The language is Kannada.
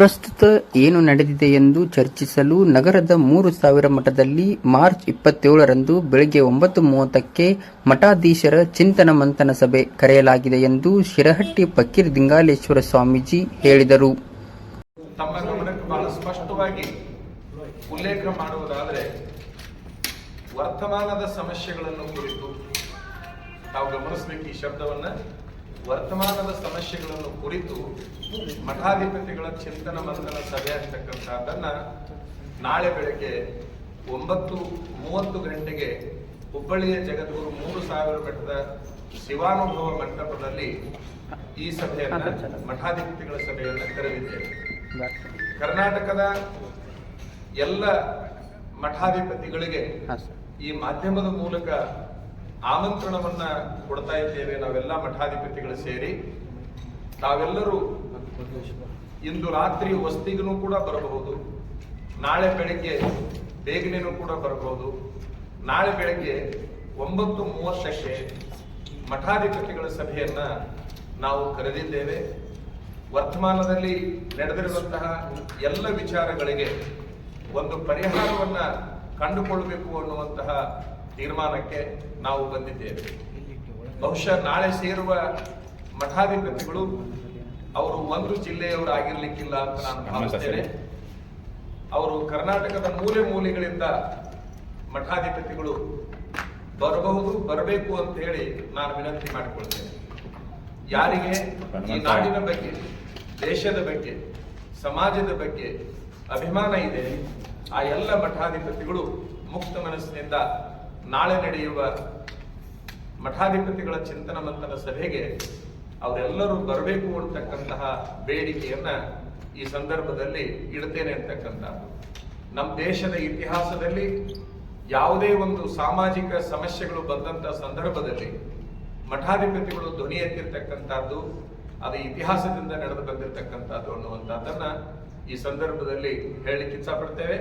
ಪ್ರಸ್ತುತ ಏನು ನಡೆದಿದೆ ಎಂದು ಚರ್ಚಿಸಲು ನಗರದ ಮೂರು ಸಾವಿರ ಮಠದಲ್ಲಿ ಮಾರ್ಚ್ ಇಪ್ಪತ್ತೇಳರಂದು ಬೆಳಗ್ಗೆ ಒಂಬತ್ತು ಮೂವತ್ತಕ್ಕೆ ಮಠಾಧೀಶರ ಚಿಂತನ ಮಂಥನ ಸಭೆ ಕರೆಯಲಾಗಿದೆ ಎಂದು ಶಿರಹಟ್ಟಿ ಫಕೀರ್ ದಿಂಗಾಲೇಶ್ವರ ಸ್ವಾಮೀಜಿ ಹೇಳಿದರು. ತಮ್ಮ ಗಮನಕ್ಕೆ ಬಹಳ ಸ್ಪಷ್ಟವಾಗಿ ಉಲ್ಲೇಖ ಮಾಡುವುದಾದರೆ, ವರ್ತಮಾನದ ಸಮಸ್ಯೆಗಳನ್ನು ಕುರಿತು ತಾವು ಗಮನಿಸಬೇಕು ಈ ಶಬ್ದವನ್ನ. ವರ್ತಮಾನದ ಸಮಸ್ಯೆಗಳನ್ನು ಕುರಿತು ಮಠಾಧಿಪತಿಗಳ ಚಿಂತನ ಮಂಥನ ಸಭೆ ಅಂತಕ್ಕಂಥದ್ದನ್ನ ನಾಳೆ ಬೆಳಗ್ಗೆ ಒಂಬತ್ತು ಮೂವತ್ತು ಗಂಟೆಗೆ ಹುಬ್ಬಳ್ಳಿಯ ಜಗದ್ಗುರು ಮೂರು ಸಾವಿರ ಮಠದ ಶಿವಾನುಭವ ಮಂಟಪದಲ್ಲಿ ಈ ಸಭೆಯನ್ನ ಮಠಾಧಿಪತಿಗಳ ಸಭೆಯನ್ನ ಕರೆದಿದ್ದೇವೆ. ಕರ್ನಾಟಕದ ಎಲ್ಲ ಮಠಾಧಿಪತಿಗಳಿಗೆ ಈ ಮಾಧ್ಯಮದ ಮೂಲಕ ಆಮಂತ್ರಣವನ್ನ ಕೊಡ್ತಾ ಇದ್ದೇವೆ, ನಾವೆಲ್ಲ ಮಠಾಧಿಪತಿಗಳು ಸೇರಿ. ತಾವೆಲ್ಲರೂ ಇಂದು ರಾತ್ರಿ ವಸ್ತಿಗೂ ಕೂಡ ಬರಬಹುದು. ನಾಳೆ ಬೆಳಗ್ಗೆ ಬೇಗನೆನೂ ಕೂಡ ಬರಬಹುದು. ನಾಳೆ ಬೆಳಗ್ಗೆ ಒಂಬತ್ತು ಮೂವತ್ತಕ್ಕೆ ಮಠಾಧಿಪತಿಗಳ ಸಭೆಯನ್ನ ನಾವು ಕರೆದಿದ್ದೇವೆ. ವರ್ತಮಾನದಲ್ಲಿ ನಡೆದಿರುವಂತಹ ಎಲ್ಲ ವಿಚಾರಗಳಿಗೆ ಒಂದು ಪರಿಹಾರವನ್ನ ಕಂಡುಕೊಳ್ಳಬೇಕು ಅನ್ನುವಂತಹ ತೀರ್ಮಾನಕ್ಕೆ ನಾವು ಬಂದಿದ್ದೇವೆ. ಬಹುಶಃ ನಾಳೆ ಸೇರುವ ಮಠಾಧಿಪತಿಗಳು ಅವರು ಒಂದು ಜಿಲ್ಲೆಯವರು ಆಗಿರ್ಲಿಕ್ಕಿಲ್ಲ ಅಂತ ನಾನು ಭಾವಿಸ್ತೇನೆ. ಅವರು ಕರ್ನಾಟಕದ ಮೂಲೆ ಮೂಲೆಗಳಿಂದ ಮಠಾಧಿಪತಿಗಳು ಬರಬಹುದು ಬರಬೇಕು ಅಂತ ಹೇಳಿ ನಾನು ವಿನಂತಿ ಮಾಡಿಕೊಳ್ತೇನೆ. ಯಾರಿಗೆ ಈ ನಾಡಿನ ಬಗ್ಗೆ ದೇಶದ ಬಗ್ಗೆ ಸಮಾಜದ ಬಗ್ಗೆ ಅಭಿಮಾನ ಇದೆ ಆ ಎಲ್ಲ ಮಠಾಧಿಪತಿಗಳು ಮುಕ್ತ ಮನಸ್ಸಿನಿಂದ ನಾಳೆ ನಡೆಯುವ ಮಠಾಧಿಪತಿಗಳ ಚಿಂತನ ಮಂಥನ ಸಭೆಗೆ ಅವರೆಲ್ಲರೂ ಬರಬೇಕು ಅಂತಕ್ಕಂತಹ ಬೇಡಿಕೆಯನ್ನ ಈ ಸಂದರ್ಭದಲ್ಲಿ ಇಡ್ತೇನೆ ಅಂತಕ್ಕಂಥದ್ದು. ನಮ್ಮ ದೇಶದ ಇತಿಹಾಸದಲ್ಲಿ ಯಾವುದೇ ಒಂದು ಸಾಮಾಜಿಕ ಸಮಸ್ಯೆಗಳು ಬಂದಂತಹ ಸಂದರ್ಭದಲ್ಲಿ ಮಠಾಧಿಪತಿಗಳು ಧ್ವನಿ ಎತ್ತಿರ್ತಕ್ಕಂಥದ್ದು, ಅದು ಇತಿಹಾಸದಿಂದ ನಡೆದು ಬಂದಿರತಕ್ಕಂಥದ್ದು ಅನ್ನುವಂಥದ್ದನ್ನ ಈ ಸಂದರ್ಭದಲ್ಲಿ ಹೇಳಲಿಕ್ಕೆ ಇಚ್ಛಪಡ್ತೇವೆ.